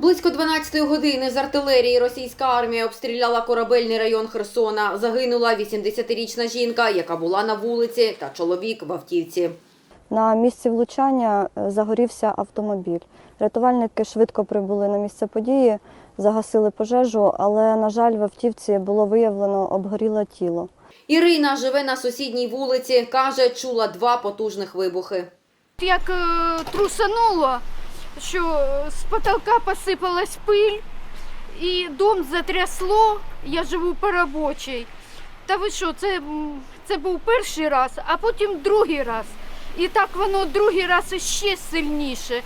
Близько 12-ї години з артилерії російська армія обстріляла корабельний район Херсона. Загинула 80-річна жінка, яка була на вулиці, та чоловік в автівці. На місці влучання е, загорівся автомобіль. Рятувальники швидко прибули на місце події, загасили пожежу, але, на жаль, в автівці було виявлено обгоріле тіло. Ірина живе на сусідній вулиці. Каже, чула два потужних вибухи. Як е, трусануло, що е, з потолка посипалась пиль, і дом затрясло, я живу по робочій. Та ви що, це, це був перший раз, а потім другий раз. І так воно другий раз іще сильніше.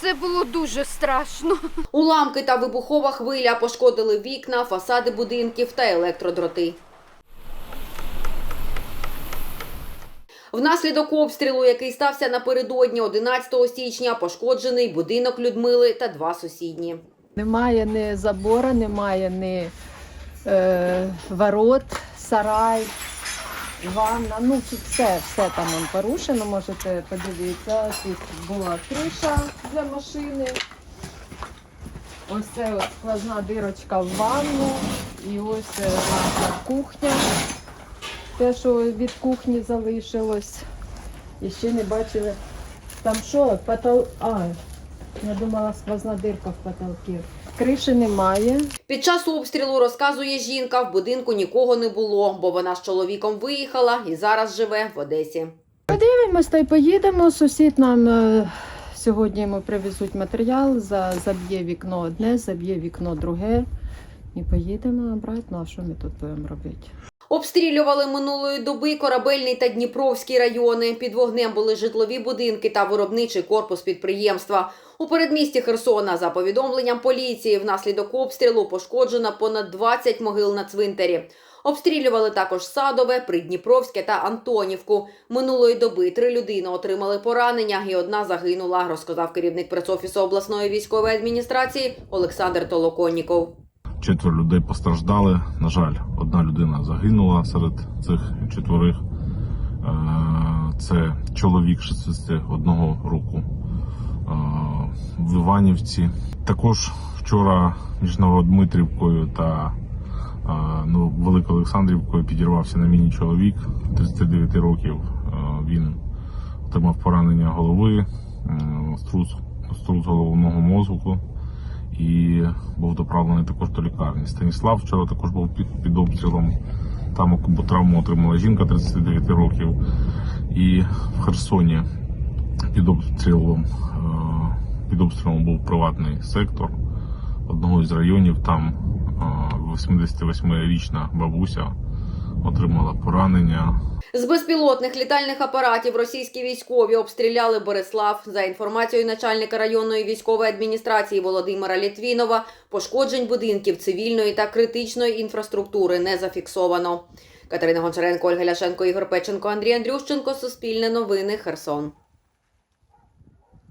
Це було дуже страшно. Уламки та вибухова хвиля пошкодили вікна, фасади будинків та електродроти. Внаслідок обстрілу, який стався напередодні 11 січня, пошкоджений будинок Людмили та два сусідні. Немає ні забора, немає ні е, ворот, сарай, ванна. Ну, все, все там порушено, можете подивитися. Тут була криша для машини. Ось це сквозна дирочка в ванну. І ось е, наша кухня. Те, що від кухні залишилось. І ще не бачили. Там що, потол... А, я думала, сквозна дирка в потолці. Криші немає. Під час обстрілу, розказує жінка, в будинку нікого не було, бо вона з чоловіком виїхала і зараз живе в Одесі. Подивимось та й поїдемо. Сусід нам е, сьогодні йому привезуть матеріал, заб'є вікно одне, заб'є вікно друге. І поїдемо обратно, а що ми тут будемо робити? Обстрілювали минулої доби корабельний та Дніпровський райони. Під вогнем були житлові будинки та виробничий корпус підприємства. У передмісті Херсона, за повідомленням поліції, внаслідок обстрілу пошкоджено понад 20 могил на цвинтарі. Обстрілювали також Садове, Придніпровське та Антонівку. Минулої доби три людини отримали поранення і одна загинула, розказав керівник пресофісу обласної військової адміністрації Олександр Толоконніков. Четверо людей постраждали. На жаль, одна людина загинула серед цих четверих. Е, Це чоловік 61 року е, в Іванівці. Також вчора між Новодмитрівкою та е, ну, Великоолександрівкою підірвався на міні чоловік 39 років. Він отримав поранення голови, струс, струс головного мозку і був доправлений також до лікарні. Станіслав вчора також був під, під обстрілом. Там травму отримала жінка 39 років. І в Херсоні під обстрілом, е, під обстрілом був приватний сектор одного із районів. Там е, 88-річна бабуся отримала поранення. З безпілотних літальних апаратів російські військові обстріляли Борислав. За інформацією начальника районної військової адміністрації Володимира Літвінова, пошкоджень будинків цивільної та критичної інфраструктури не зафіксовано. Катерина Гончаренко, Ольга Ляшенко, Ігор Печенко, Андрій Андрющенко. Суспільне новини. Херсон.